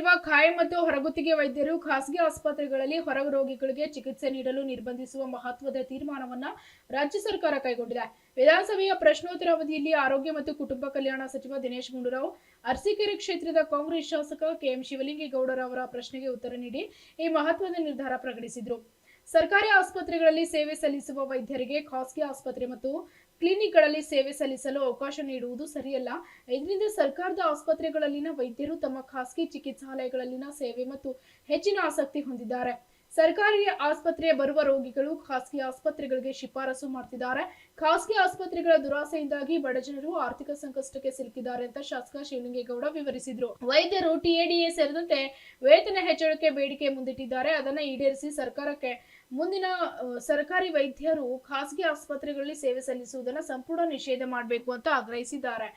ರಾಜ್ಯದಲ್ಲಿರುವ ಖಾಯಂ ಮತ್ತು ಹೊರಗುತ್ತಿಗೆ ವೈದ್ಯರು ಖಾಸಗಿ ಆಸ್ಪತ್ರೆಗಳಲ್ಲಿ ಹೊರ ರೋಗಿಗಳಿಗೆ ಚಿಕಿತ್ಸೆ ನೀಡಲು ನಿರ್ಬಂಧಿಸುವ ಮಹತ್ವದ ತೀರ್ಮಾನವನ್ನ ರಾಜ್ಯ ಸರ್ಕಾರ ಕೈಗೊಂಡಿದೆ. ವಿಧಾನಸಭೆಯ ಪ್ರಶ್ನೋತ್ತರ ಅವಧಿಯಲ್ಲಿ ಆರೋಗ್ಯ ಮತ್ತು ಕುಟುಂಬ ಕಲ್ಯಾಣ ಸಚಿವ ದಿನೇಶ್ ಗುಂಡೂರಾವ್, ಅರಸೀಕೆರೆ ಕ್ಷೇತ್ರದ ಕಾಂಗ್ರೆಸ್ ಶಾಸಕ ಕೆಎಂ ಶಿವಲಿಂಗೇಗೌಡರ ಅವರ ಪ್ರಶ್ನೆಗೆ ಉತ್ತರ ನೀಡಿ ಈ ಮಹತ್ವದ ನಿರ್ಧಾರ ಪ್ರಕಟಿಸಿದರು. ಸರ್ಕಾರಿ ಆಸ್ಪತ್ರೆಗಳಲ್ಲಿ ಸೇವೆ ಸಲ್ಲಿಸುವ ವೈದ್ಯರಿಗೆ ಖಾಸಗಿ ಆಸ್ಪತ್ರೆ ಮತ್ತು ಕ್ಲಿನಿಕ್ಗಳಲ್ಲಿ ಸೇವೆ ಸಲ್ಲಿಸಲು ಅವಕಾಶ ನೀಡುವುದು ಸರಿಯಲ್ಲ. ಇದರಿಂದ ಸರ್ಕಾರದ ಆಸ್ಪತ್ರೆಗಳಲ್ಲಿನ ವೈದ್ಯರು ತಮ್ಮ ಖಾಸಗಿ ಚಿಕಿತ್ಸಾಲಯಗಳಲ್ಲಿನ ಸೇವೆ ಮತ್ತು ಹೆಚ್ಚಿನ ಆಸಕ್ತಿ ಹೊಂದಿದ್ದಾರೆ. ಸರ್ಕಾರಿ ಆಸ್ಪತ್ರೆಗೆ ಬರುವ ರೋಗಿಗಳು ಖಾಸಗಿ ಆಸ್ಪತ್ರೆಗಳಿಗೆ ಶಿಫಾರಸು ಮಾಡ್ತಿದ್ದಾರೆ. ಖಾಸಗಿ ಆಸ್ಪತ್ರೆಗಳ ದುರಾಸೆಯಿಂದಾಗಿ ಬಡಜನರು ಆರ್ಥಿಕ ಸಂಕಷ್ಟಕ್ಕೆ ಸಿಲುಕಿದ್ದಾರೆ ಅಂತ ಶಾಸಕ ಶಿವಲಿಂಗೇಗೌಡ ವಿವರಿಸಿದ್ರು. ವೈದ್ಯರು ಟಿಎಡಿಎ ಸೇರಿದಂತೆ ವೇತನ ಹೆಚ್ಚಳಕ್ಕೆ ಬೇಡಿಕೆ ಮುಂದಿಟ್ಟಿದ್ದಾರೆ. ಅದನ್ನ ಈಡೇರಿಸಿ ಸರ್ಕಾರಕ್ಕೆ ಮುಂದಿನ ಸರ್ಕಾರಿ ವೈದ್ಯರು ಖಾಸಗಿ ಆಸ್ಪತ್ರೆಗಳಲ್ಲಿ ಸೇವೆ ಸಲ್ಲಿಸುವುದನ್ನು ಸಂಪೂರ್ಣ ನಿಷೇಧ ಮಾಡಬೇಕು ಅಂತ ಆಗ್ರಹಿಸಿದ್ದಾರೆ.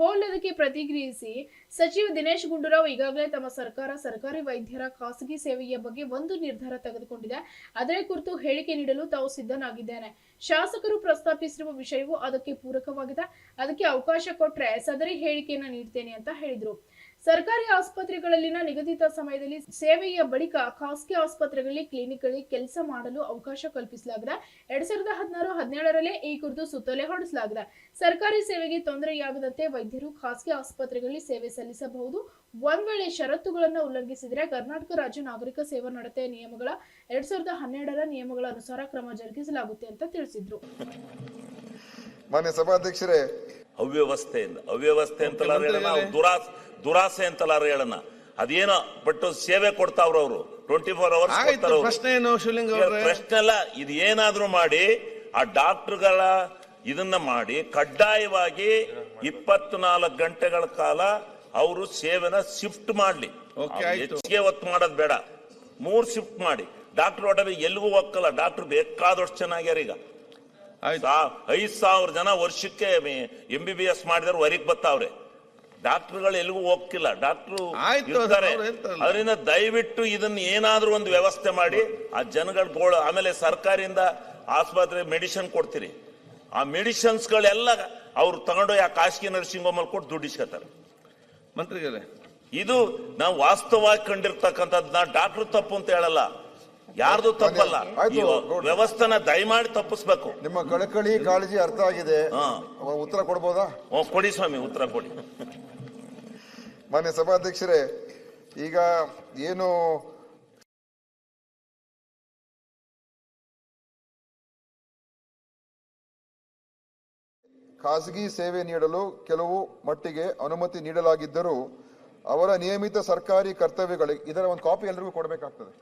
ಹೋಲ್ ಅದಕ್ಕೆ ಪ್ರತಿಕ್ರಿಯಿಸಿ ಸಚಿವ ದಿನೇಶ್ ಗುಂಡೂರಾವ್ ಈಗಾಗಲೇ ತಮ್ಮ ಸರ್ಕಾರ, ಸರ್ಕಾರಿ ವೈದ್ಯರ ಖಾಸಗಿ ಸೇವೆಯ ಬಗ್ಗೆ ಒಂದು ನಿರ್ಧಾರ ತೆಗೆದುಕೊಂಡಿದೆ. ಅದರ ಕುರಿತು ಹೇಳಿಕೆ ನೀಡಲು ತಾವು ಸಿದ್ಧನಾಗಿದ್ದೇನೆ. ಶಾಸಕರು ಪ್ರಸ್ತಾಪಿಸಿರುವ ವಿಷಯವು ಅದಕ್ಕೆ ಪೂರಕವಾಗಿದೆ. ಅದಕ್ಕೆ ಅವಕಾಶ ಕೊಟ್ಟರೆ ಸದರಿ ಹೇಳಿಕೆಯನ್ನು ನೀಡ್ತೇನೆ ಅಂತ ಹೇಳಿದ್ರು. ಸರ್ಕಾರಿ ಆಸ್ಪತ್ರೆಗಳಲ್ಲಿನ ನಿಗದಿತ ಸಮಯದಲ್ಲಿ ಸೇವೆಯ ಬಳಿಕ ಖಾಸಗಿ ಆಸ್ಪತ್ರೆಗಳಲ್ಲಿ ಕ್ಲಿನಿಕ್ಗಳಲ್ಲಿ ಕೆಲಸ ಮಾಡಲು ಅವಕಾಶ ಕಲ್ಪಿಸಲಾಗಿದೆ. ಎರಡ್ ಸಾವಿರದ ಹದಿನಾರು, ಹದಿನೇಳರಲ್ಲೇ ಈ ಕುರಿತು ಸುತ್ತೋಲೆ ಹೊರಡಿಸಲಾಗಿದೆ. ಸರ್ಕಾರಿ ಸೇವೆಗೆ ತೊಂದರೆಯಾಗದಂತೆ ವೈದ್ಯರು ಖಾಸಗಿ ಆಸ್ಪತ್ರೆಗಳಲ್ಲಿ ಸೇವೆ ಸಲ್ಲಿಸಬಹುದು. ಒಂದ್ ವೇಳೆ ಷರತ್ತುಗಳನ್ನು ಉಲ್ಲಂಘಿಸಿದರೆ ಕರ್ನಾಟಕ ರಾಜ್ಯ ನಾಗರಿಕ ಸೇವಾ ನಡತೆ ನಿಯಮಗಳ ಎರಡ್ ಸಾವಿರದ ಹನ್ನೆರಡರ ನಿಯಮಗಳ ಅನುಸಾರ ಕ್ರಮ ಜರುಗಿಸಲಾಗುತ್ತೆ ಅಂತ ತಿಳಿಸಿದ್ರು. ಮಾನ್ಯ ಸಭಾಧ್ಯಕ್ಷರೇ ಅವ್ಯವಸ್ಥೆಯಿಂದ. ಅವ್ಯವಸ್ಥೆ ಅಂತಲ್ಲ ಹೇಳೋಣ ದುರಾಸ್ ದುರಾಸೆ ಅಂತಲಾರು ಹೇಳೋಣ. ಅದೇನೋ ಬಟ್ ಸೇವೆ ಕೊಡ್ತಾವ್ರ ಅವರು. ಟ್ವೆಂಟಿ ಫೋರ್ ಅವರ್ಸ್ ಪ್ರಶ್ನೆ ಪ್ರಶ್ನೆ ಅಲ್ಲ ಇದು ಏನಾದ್ರೂ ಮಾಡಿ ಆ ಡಾಕ್ಟರ್ಗಳ ಇದನ್ನ ಮಾಡಿ ಕಡ್ಡಾಯವಾಗಿ ಇಪ್ಪತ್ನಾಲ್ಕು ಗಂಟೆಗಳ ಕಾಲ ಅವರು ಸೇವೆನ ಶಿಫ್ಟ್ ಮಾಡ್ಲಿ. ಹೆಚ್ಚಿಗೆ ಒತ್ತು ಮಾಡೋದ್ ಬೇಡ. ಮೂರ್ ಶಿಫ್ಟ್ ಮಾಡಿ. ಡಾಕ್ಟರ್ ಒಡವೆ ಎಲ್ಲಿಗೂ ಹೋಗಲ್ಲ ಡಾಕ್ಟರ್ ಬೇಕಾದಷ್ಟು ಚೆನ್ನಾಗ್ಯಾರ ಈಗ ಐದ್ ಸಾವಿರ ಜನ ವರ್ಷಕ್ಕೆ ಎಂ ಬಿ ಬಿ ಎಸ್ ಮಾಡಿದ್ರೆ ಹೊರಗೆ ಬರ್ತಾವ್ರೆ ಡಾಕ್ಟರ್ಗಳು ಎಲ್ಲಿಗೂ ಹೋಗ್ತಿಲ್ಲ. ಡಾಕ್ಟ್ರು ಇರ್ತಾರೆ. ಅದರಿಂದ ದಯವಿಟ್ಟು ಇದನ್ನ ಏನಾದ್ರೂ ಒಂದು ವ್ಯವಸ್ಥೆ ಮಾಡಿ ಆ ಜನಗಳ ಗೋಳ ಆಮೇಲೆ ಸರ್ಕಾರದಿಂದ ಆಸ್ಪತ್ರೆ ಮೆಡಿಸಿನ್ ಕೊಡ್ತೀರಿ. ಆ ಮೆಡಿಸಿನ್ಸ್ಗಳೆಲ್ಲ ಅವ್ರು ತಗೊಂಡು ಆ ಖಾಸಗಿ ನರ್ಸಿಂಗ್ ಹೋಮ್ ಅಲ್ಲಿ ಕೊಟ್ಟು ದುಡ್ಡು ಇಸ್ಕೊತಾರೆ. ಮಂತ್ರಿಗಳೇ. ಇದು ನಾವು ವಾಸ್ತವವಾಗಿ ನಾ ಡಾಕ್ಟರ್ ತಪ್ಪು ಅಂತ ಹೇಳಲ್ಲ. ಯಾರ್ದು ತಪ್ಪಲ್ಲ. ಆಯ್ತು, ಈ ಗೌಡ್ರೆ. ವ್ಯವಸ್ಥೆನ ದಯಮಾಡಿ ತಪ್ಪಿಸ್ಬೇಕು. ನಿಮ್ಮ ಕಳಕಳಿ ಕಾಳಜಿ ಅರ್ಥ ಆಗಿದೆ. ಹಾ. ಅವ ಉತ್ತರ ಕೊಡ್ಬೋದಾ? ಕೊಡಿ ಸ್ವಾಮಿ ಉತ್ತರ ಕೊಡಿ. ಮಾನ್ಯ ಸಭಾಧ್ಯಕ್ಷರೇ ಈಗ ಏನು ಖಾಸಗಿ ಸೇವೆ ನೀಡಲು ಕೆಲವು ಮಟ್ಟಿಗೆ ಅನುಮತಿ ನೀಡಲಾಗಿದ್ದರೂ ಅವರ ನಿಯಮಿತ ಸರ್ಕಾರಿ ಕರ್ತವ್ಯಗಳಿಗೆ ಇದರ ಒಂದು ಕಾಪಿ ಎಲ್ರಿಗೂ ಕೊಡಬೇಕಾಗ್ತದೆ.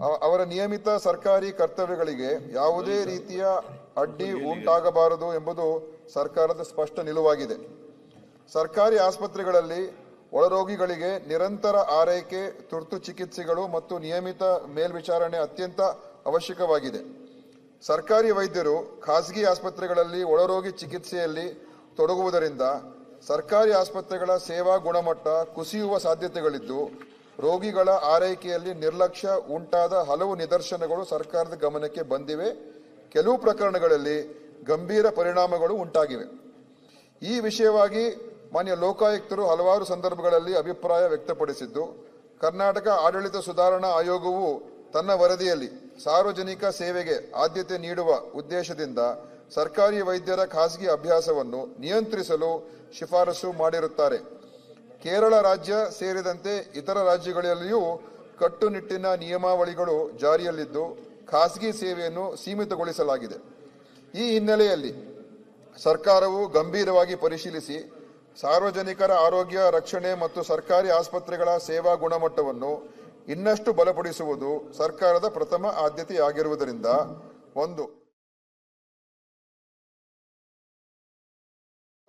ಅವರ ನಿಯಮಿತ ಸರ್ಕಾರಿ ಕರ್ತವ್ಯಗಳಿಗೆ ಯಾವುದೇ ರೀತಿಯ ಅಡ್ಡಿ ಉಂಟಾಗಬಾರದು ಎಂಬುದು ಸರ್ಕಾರದ ಸ್ಪಷ್ಟ ನಿಲುವಾಗಿದೆ. ಸರ್ಕಾರಿ ಆಸ್ಪತ್ರೆಗಳಲ್ಲಿ ಒಳರೋಗಿಗಳಿಗೆ ನಿರಂತರ ಆರೈಕೆ ತುರ್ತು ಚಿಕಿತ್ಸೆಗಳು ಮತ್ತು ನಿಯಮಿತ ಮೇಲ್ವಿಚಾರಣೆ ಅತ್ಯಂತ ಅವಶ್ಯಕವಾಗಿದೆ. ಸರ್ಕಾರಿ ವೈದ್ಯರು ಖಾಸಗಿ ಆಸ್ಪತ್ರೆಗಳಲ್ಲಿ ಒಳರೋಗಿ ಚಿಕಿತ್ಸೆಯಲ್ಲಿ ತೊಡಗುವುದರಿಂದ ಸರ್ಕಾರಿ ಆಸ್ಪತ್ರೆಗಳ ಸೇವಾ ಗುಣಮಟ್ಟ ಕುಸಿಯುವ ಸಾಧ್ಯತೆಗಳಿದ್ದು ರೋಗಿಗಳ ಆರೈಕೆಯಲ್ಲಿ ನಿರ್ಲಕ್ಷ್ಯ ಉಂಟಾದ ಹಲವು ನಿದರ್ಶನಗಳು ಸರ್ಕಾರದ ಗಮನಕ್ಕೆ ಬಂದಿವೆ. ಕೆಲವು ಪ್ರಕರಣಗಳಲ್ಲಿ ಗಂಭೀರ ಪರಿಣಾಮಗಳು ಉಂಟಾಗಿವೆ. ಈ ವಿಷಯವಾಗಿ ಮಾನ್ಯ ಲೋಕಾಯುಕ್ತರು ಹಲವಾರು ಸಂದರ್ಭಗಳಲ್ಲಿ ಅಭಿಪ್ರಾಯ ವ್ಯಕ್ತಪಡಿಸಿದ್ದು, ಕರ್ನಾಟಕ ಆಡಳಿತ ಸುಧಾರಣಾ ಆಯೋಗವು ತನ್ನ ವರದಿಯಲ್ಲಿ ಸಾರ್ವಜನಿಕ ಸೇವೆಗೆ ಆದ್ಯತೆ ನೀಡುವ ಉದ್ದೇಶದಿಂದ ಸರ್ಕಾರಿ ವೈದ್ಯರ ಖಾಸಗಿ ಅಭ್ಯಾಸವನ್ನು ನಿಯಂತ್ರಿಸಲು ಶಿಫಾರಸು ಮಾಡಿರುತ್ತಾರೆ. ಕೇರಳ ರಾಜ್ಯ ಸೇರಿದಂತೆ ಇತರ ರಾಜ್ಯಗಳಲ್ಲಿಯೂ ಕಟ್ಟುನಿಟ್ಟಿನ ನಿಯಮಾವಳಿಗಳು ಜಾರಿಯಲ್ಲಿದ್ದು ಖಾಸಗಿ ಸೇವೆಯನ್ನು ಸೀಮಿತಗೊಳಿಸಲಾಗಿದೆ. ಈ ಹಿನ್ನೆಲೆಯಲ್ಲಿ ಸರ್ಕಾರವು ಗಂಭೀರವಾಗಿ ಪರಿಶೀಲಿಸಿ ಸಾರ್ವಜನಿಕರ ಆರೋಗ್ಯ, ರಕ್ಷಣೆ ಮತ್ತು ಸರ್ಕಾರಿ ಆಸ್ಪತ್ರೆಗಳ ಸೇವಾ ಗುಣಮಟ್ಟವನ್ನು ಇನ್ನಷ್ಟು ಬಲಪಡಿಸುವುದು ಸರ್ಕಾರದ ಪ್ರಥಮ ಆದ್ಯತೆಯಾಗಿರುವುದರಿಂದ ಒಂದು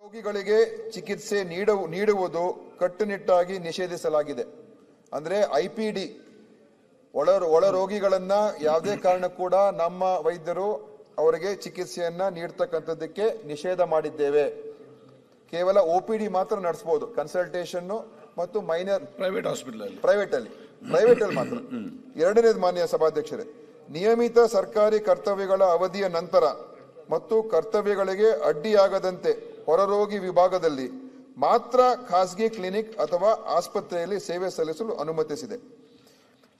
ರೋಗಿಗಳಿಗೆ ಚಿಕಿತ್ಸೆ ನೀಡುವ ನೀಡುವುದು ಕಟ್ಟುನಿಟ್ಟಾಗಿ ನಿಷೇಧಿಸಲಾಗಿದೆ. ಅಂದ್ರೆ ಐಪಿಡಿ ಒಳ ಒಳ ರೋಗಿಗಳನ್ನ ಯಾವುದೇ ಕಾರಣ ಕೂಡ ನಮ್ಮ ವೈದ್ಯರು ಅವರಿಗೆ ಚಿಕಿತ್ಸೆಯನ್ನ ನೀಡ್ತಕ್ಕಂಥದ್ದಕ್ಕೆ ನಿಷೇಧ ಮಾಡಿದ್ದೇವೆ. ಕೇವಲ ಒ ಪಿ ಡಿ ಮಾತ್ರ ನಡೆಸಬಹುದು ಕನ್ಸಲ್ಟೇಷನ್ ಮತ್ತು ಮೈನರ್ ಪ್ರೈವೇಟ್ ಹಾಸ್ಪಿಟಲ್ ಅಲ್ಲಿ. ಪ್ರೈವೇಟ್ ಅಲ್ಲಿ ಪ್ರೈವೇಟ್ ಅಲ್ಲಿ ಮಾತ್ರ. ಎರಡನೇದು ಮಾನ್ಯ ಸಭಾಧ್ಯಕ್ಷರೇ ನಿಯಮಿತ ಸರ್ಕಾರಿ ಕರ್ತವ್ಯಗಳ ಅವಧಿಯ ನಂತರ ಮತ್ತು ಕರ್ತವ್ಯಗಳಿಗೆ ಅಡ್ಡಿಯಾಗದಂತೆ ಹೊರರೋಗಿ ವಿಭಾಗದಲ್ಲಿ ಮಾತ್ರ ಖಾಸಗಿ ಕ್ಲಿನಿಕ್ ಅಥವಾ ಆಸ್ಪತ್ರೆಯಲ್ಲಿ ಸೇವೆ ಸಲ್ಲಿಸಲು ಅನುಮತಿಸಿದೆ.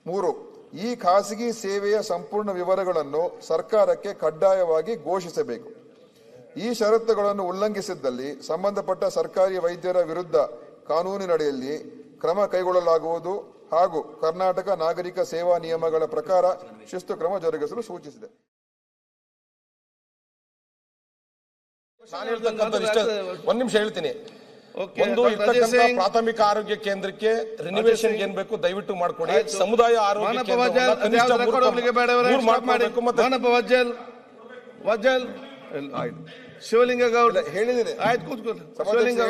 ಮೂರು, ಈ ಖಾಸಗಿ ಸೇವೆಯ ಸಂಪೂರ್ಣ ವಿವರಗಳನ್ನು ಸರ್ಕಾರಕ್ಕೆ ಕಡ್ಡಾಯವಾಗಿ ಘೋಷಿಸಬೇಕು. ಈ ಷರತ್ತುಗಳನ್ನು ಉಲ್ಲಂಘಿಸಿದ್ದಲ್ಲಿ ಸಂಬಂಧಪಟ್ಟ ಸರ್ಕಾರಿ ವೈದ್ಯರ ವಿರುದ್ಧ ಕಾನೂನಿನಡಿಯಲ್ಲಿ ಕ್ರಮ ಕೈಗೊಳ್ಳಲಾಗುವುದು ಹಾಗೂ ಕರ್ನಾಟಕ ನಾಗರಿಕ ಸೇವಾ ನಿಯಮಗಳ ಪ್ರಕಾರ ಶಿಸ್ತು ಕ್ರಮ ಜರುಗಿಸಲು ಸೂಚಿಸಿದೆ. ನಾನು ಹೇಳ್ತಕ್ಕಂಥ ಇಷ್ಟ. ಒಂದ್ ನಿಮಿಷ ಹೇಳ್ತೀನಿ. ಒಂದು. ಇರ್ತಕ್ಕಂಥ ಪ್ರಾಥಮಿಕ ಆರೋಗ್ಯ ಕೇಂದ್ರಕ್ಕೆ ರಿನೋವೇಷನ್. ಏನ್ ಬೇಕು ದಯವಿಟ್ಟು ಮಾಡ್ಕೊಡಿ. ಸಮುದಾಯ ಆರೋಗ್ಯ ಕನಿಷ್ಠ ಮೂರು record ಬೇಡ ಇವರೇ, ಮೂರು ಮಾಡಿ. ಮಾಡ್ಕೊಡ್ಬೇಕು ಮತ್ತೆ ವಜ್ಜಲ್ ಎಲ್ಲ ಆಯ್ತು. ಶಿವಲಿಂಗ ಗೌಡ ಇಲ್ಲ, ಹೇಳಿದ್ದೀನಿ. ಆಯ್ತು ಕೂತ್ಕೊಳ್ಳಿ ಶಿವಲಿಂಗ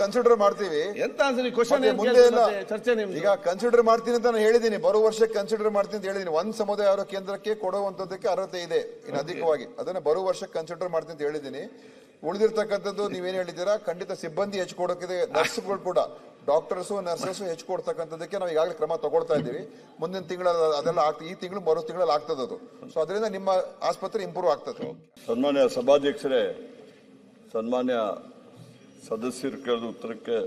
ಕನ್ಸಿಡರ್ ಮಾಡ್ತೀವಿ. ಎಂತ ಅನ್ಸಲಿ ಕ್ವಶನ್ ಮುಂದೆ ಚರ್ಚೆ ನಿಮ್ದು. ಈಗ ಕನ್ಸಿಡರ್ ಮಾಡ್ತೀನಿ ಅಂತ ನಾನು ಹೇಳಿದ್ದೀನಿ. ಬರೋ ವರ್ಷ ಕನ್ಸಿಡರ್ ಮಾಡ್ತೀನಿ ಅಂತ ಹೇಳಿದ್ದೀನಿ. ಒಂದ್ ಸಮುದಾಯ ಆರೋಗ್ಯ ಕೇಂದ್ರಕ್ಕೆ ಕೊಡುವಂತದಕ್ಕೆ ಅರ್ಹತೆ ಇದೆ. ಇನ್ನು ಅಧಿಕವಾಗಿ. ಅದನ್ನ ಬರುವ ವರ್ಷ ಕನ್ಸಿಡರ್ ಮಾಡ್ತೀನಿ ಅಂತ ಹೇಳಿದ್ದೀನಿ. ಉಳಿದಿರ್ತಕ್ಕಂಥದ್ದು ನೀವೇನು ಹೇಳಿದ್ದೀರಾ? ಖಂಡಿತ ಸಿಬ್ಬಂದಿ ಹೆಚ್ಚು ಕೊಡೋಕ್ಕಿದೆ ನರ್ಸ್ಗಳು ಕೂಡ. ಡಾಕ್ಟರ್ಸು ನರ್ಸಸ್ ಹೆಚ್ಚು ಕೊಡ್ತಕ್ಕಂಥದ್ದಕ್ಕೆ ನಾವು ಈಗಾಗಲೇ ಕ್ರಮ ತಗೊಳ್ತಾ ಇದ್ದೀವಿ. ಮುಂದಿನ ತಿಂಗಳಲ್ಲಿ ಅದೆಲ್ಲ ಆಗ್ತದೆ ಈ ತಿಂಗಳು, ಮರು ತಿಂಗಳಲ್ಲಿ ಆಗ್ತದೆ ಅದು. ಸೊ ಅದರಿಂದ ನಿಮ್ಮ ಆಸ್ಪತ್ರೆ ಇಂಪ್ರೂವ್ ಆಗ್ತದೆ. ಸನ್ಮಾನ್ಯ ಸಭಾಧ್ಯಕ್ಷರೇ, ಸನ್ಮಾನ್ಯ ಸದಸ್ಯರು ಕೇಳಿದ ಉತ್ತರಕ್ಕೆ,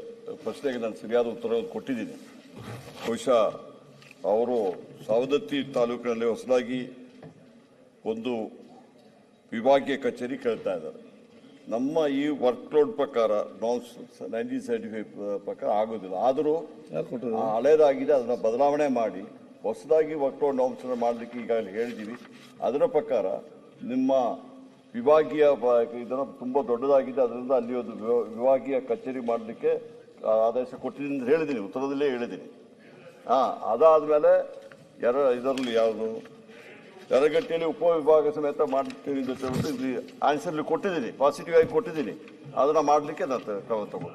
ಪ್ರಶ್ನೆಗೆ ನಾನು ಸರಿಯಾದ ಉತ್ತರ ಕೊಟ್ಟಿದ್ದೀನಿ. ಬಹುಶಃ ಅವರು ಸಾವದತ್ತಿ ತಾಲೂಕಿನಲ್ಲಿ ಹೊಸದಾಗಿ ಒಂದು ವಿಭಾಗೀಯ ಕಚೇರಿ ಕೇಳ್ತಾ ಇದ್ದಾರೆ. ನಮ್ಮ ಈ ವರ್ಕ್ಲೋಡ್ ಪ್ರಕಾರ ನಾನ್ಸ್ ನೈನ್ಟೀನ್ ಸೆವೆಂಟಿ ಫೈವ್ ಪ್ರಕಾರ ಆಗೋದಿಲ್ಲ. ಆದರೂ ಯಾರು ಹಳೇದಾಗಿದೆ ಅದನ್ನು ಬದಲಾವಣೆ ಮಾಡಿ ಹೊಸದಾಗಿ ವರ್ಕ್ಲೋಡ್ ನಾಮ್ಸನ್ನು ಮಾಡಲಿಕ್ಕೆ ಈಗಾಗಲೇ ಹೇಳಿದ್ದೀವಿ ಅದರ ಪ್ರಕಾರ ನಿಮ್ಮ ವಿಭಾಗೀಯ ಇದನ್ನು ತುಂಬ ದೊಡ್ಡದಾಗಿದೆ ಅದರಿಂದ ಅಲ್ಲಿ ಒಂದು ವಿಭಾ- ವಿಭಾಗೀಯ ಕಚೇರಿ ಮಾಡಲಿಕ್ಕೆ ಆದೇಶ ಕೊಟ್ಟಿದ್ದೀನಿ ಅಂತ ಹೇಳಿದ್ದೀನಿ ಉತ್ತರದಲ್ಲೇ ಹೇಳಿದ್ದೀನಿ ಹಾಂ ಅದಾದಮೇಲೆ ಎರ ಇದರಲ್ಲಿ ಯಾವುದು? ಯರಗಟ್ಟಿಯಲ್ಲಿ ಉಪವಿಭಾಗ ಸಮೇತ ಮಾಡ್ತೀನಿ ಅಂತ ಹೇಳ್ಬಿಟ್ಟು ಆನ್ಸರ್ಲಿ ಕೊಟ್ಟಿದ್ದೀನಿ ಪಾಸಿಟಿವ್ ಆಗಿ ಕೊಟ್ಟಿದ್ದೀನಿ. ಅದನ್ನ ಮಾಡಲಿಕ್ಕೆ ನಾನು ಕ್ರಮ ತಗೊಂಡು